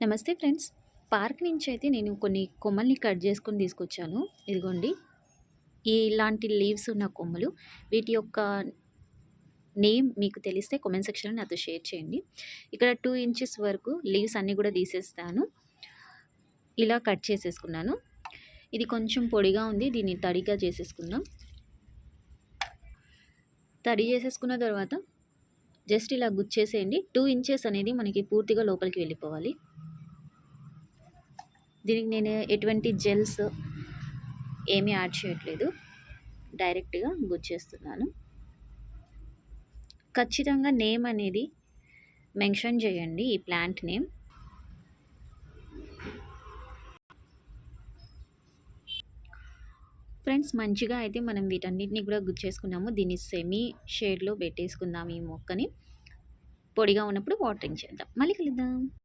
నమస్తే friends. Park నుంచి అయితే నేను కొన్ని కొమ్మల్ని కట్ చేసుకొని తీసుకొచ్చాను. ఇదిగోండి. ఇలాంటి లీవ్స్ ఉన్న కొమ్మలు వీటి యొక్క నేమ్ మీకు తెలిస్తే కామెంట్ సెక్షన్లో నాతో షేర్ చేయండి. ఇక్కడ టూ ఇంచెస్ వరకు లీవ్స్ అన్నీ కూడా తీసేస్తాను. ఇలా కట్ చేసేసుకున్నాను. ఇది కొంచెం పొడిగా ఉంది. దీన్ని తడిగా చేసేసుకుందాం. తడి చేసేసుకున్న తర్వాత జస్ట్ ఇలా గుచ్చేసేయండి. టూ ఇంచెస్ అనేది మనకి పూర్తిగా లోపలికి వెళ్ళిపోవాలి. దీనికి నేను ఎటువంటి జెల్స్ ఏమీ యాడ్ చేయట్లేదు. డైరెక్ట్గా గుచ్చేస్తున్నాను ఖచ్చితంగా నేమ్ అనేది మెన్షన్ చేయండి ఈ ప్లాంట్ నేమ్. ఫ్రెండ్స్ మంచిగా అయితే మనం వీటన్నిటిని కూడా గుచ్చేసుకున్నాము దీన్ని సెమీ షేడ్లో పెట్టేసుకుందాం ఈ మొక్కని. పొడిగా ఉన్నప్పుడు వాటరింగ్ చేద్దాం. మళ్ళీ కలుద్దాం.